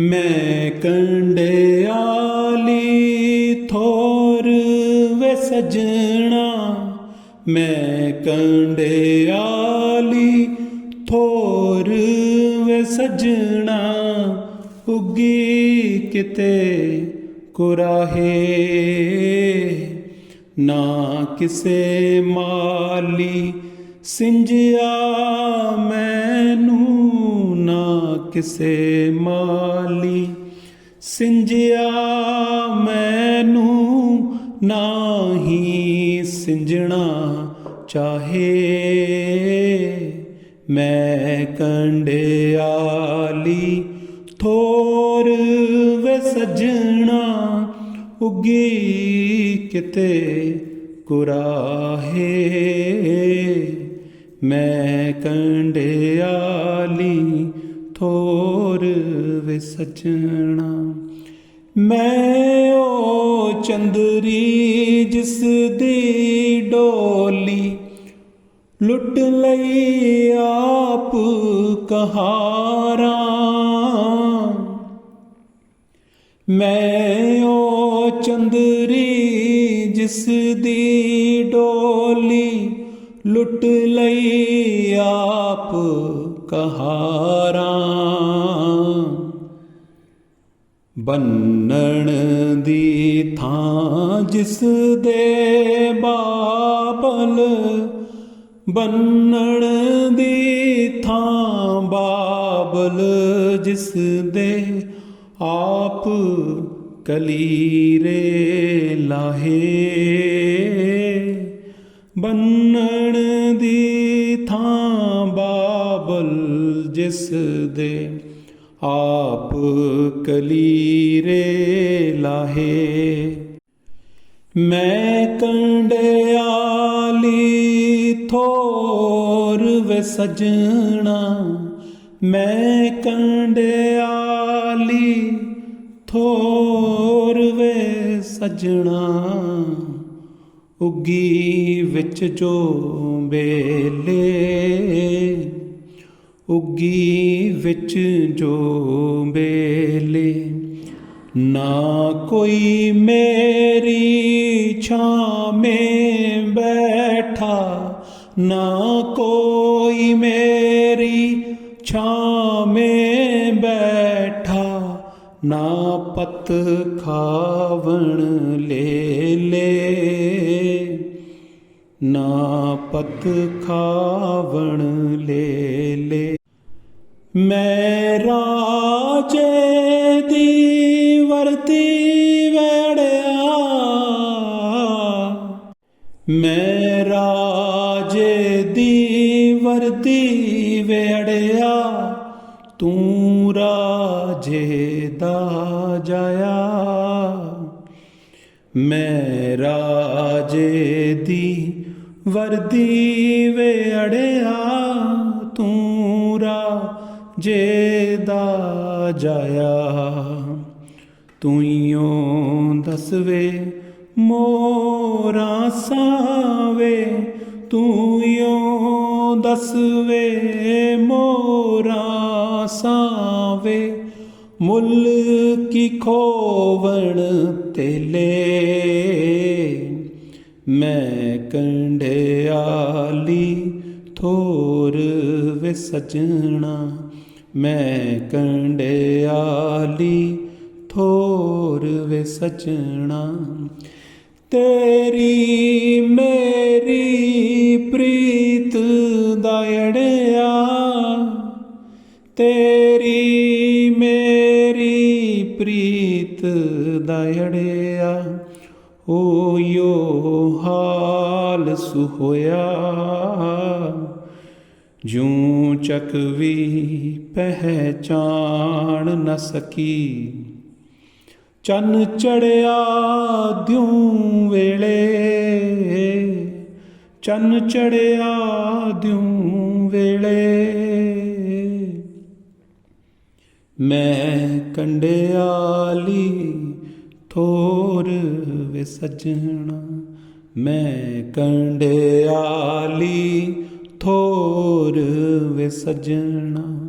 ਮੈਂ ਕੰਡਿਆਲੀ ਥੋਰ ਵੇ ਸਜਣਾ। ਮੈਂ ਕੰਡਿਆਲੀ ਥੋਰ ਵੇ ਸਜਣਾ। ਉੱਗੀ ਕਿਤੇ ਕੁਰਾਹੇ। ਨਾ ਕਿਸੇ ਮਾਲੀ ਸਿੰਜਿਆ ਕਿਸੇ ਮਾਲੀ ਸਿੰਜਿਆ ਮੈਨੂੰ ਨਾਹੀ ਸਿੰਜਣਾ ਚਾਹੇ ਮੈਂ ਕੰਡਿਆਲੀ ਥੋਰ ਵੇ ਸਜਣਾ ਉੱਗੀ ਕਿਤੇ ਕੁਰਾਹੇ। ਮੈਂ ਕੰਡਿਆਲੀ ਥੋਰ ਵੇ ਸਜਣਾ ਮੈਂ ਉਹ ਚੰਦਰੀ ਜਿਸ ਦੀ ਡੋਲੀ ਲੁੱਟ ਲਈ ਆਪ ਕਹਾਰਾਂ। ਮੈਂ ਉਹ ਚੰਦਰੀ ਜਿਸ ਦੀ ਡੋਲੀ ਲੁੱਟ ਲਈ ਆਪ ਕਹਾਰਾਂ ਬੰਨਣ ਦੀ ਥਾਂ ਜਿਸ ਦੇ ਬਾਬਲ ਬੰਨਣ ਦੀ ਥਾਂ ਬਾਬਲ, ਜਿਸ ਦੇ ਆਪ ਕਲੀਰੇ ਲਾਹੇ। ਬੰਨਣ ਆਪ ਕਲੀਰੇ ਲਾਹੇ। ਮੈਂ ਕੰਡਿਆਲੀ ਥੋਰ ਵੇ ਸਜਣਾ। ਮੈਂ ਕੰਡਿਆਲੀ ਥੋਰ ਵੇ ਸਜਣਾ। ਉੱਗੀ ਵਿੱਚ ਜੋ ਬੇਲੇ ਉੱਗੀ ਵਿੱਚ ਜੋ ਬੇਲੇ। ਨਾ ਕੋਈ ਮੇਰੀ ਛਾਵੇਂ ਬੈਠਾ, ਨਾ ਕੋਈ ਮੇਰੀ ਛਾਵੇਂ ਬੈਠਾ। ਨਾ ਪਤ ਖਾਵਣ ਲੈ ਲੈ ਨਾ ਪਤ ਖਾਵਣ ਲੈ ਲੈ ਮੈਂ ਰਾਜੇ ਦੀ ਵਰਤੀ ਵੜਿਆ। ਮੈਂ ਰਾਜੇ ਦੀ ਵਰਤੀ ਵੇੜਿਆ। ਤੂੰ ਰਾਜੇ ਦਾ ਜਾਇਆ। ਮੈਂ ਰਾਜੇ ਦੀ ਵਰਦੀ ਵੇੜਿਆ। ਤੂੰ ਰਾਜੇ ਦਾ ਜਾਇਆ ਤੂੰ ਦਸਵੇ, ਮੋਰਾ ਸਾਵੇ ਤੂੰ ਦਸਵੇ, ਮੋਰਾ ਸਾਵੇ। ਮੁੱਲ ਕੀ ਖੋਵਣ ਤੇਲੇ, ਮੈਂ ਕੰਡਿਆਲੀ ਥੋਰ ਵੇ ਸਜਣਾ ਮੈਂ ਕੰਡਿਆਲੀ ਥੋਰ ਵੇ ਸਜਣਾ। ਤੇਰੀ ਮੇਰੀ ਪ੍ਰੀਤ ਦਾ ਅੜਿਆ। ਤੇਰੀ ਮੇਰੀ ਪ੍ਰੀਤ ਦਾ ਅੜਿਆ। ਓਯੋ ਹਾਲ ਸੁਹੋਇਆ ਜੂੰ ਚੱਕ ਵੀ ਪਹਿਚਾਨ ਨ ਸਕੀ। ਚੰਨ ਚੜਿਆ ਦਿਉ ਵੇਲੇ। ਚੰਨ ਚੜਿਆ ਦਿਉ ਵੇਲੇ। ਮੈਂ ਕੰਡਿਆਲੀ ਥੋਰ ਵੇ ਸਜਣਾ ਮੈਂ ਕੰਡਿਆਲੀ ਥੋਰ ਵੇ ਸਜਣਾ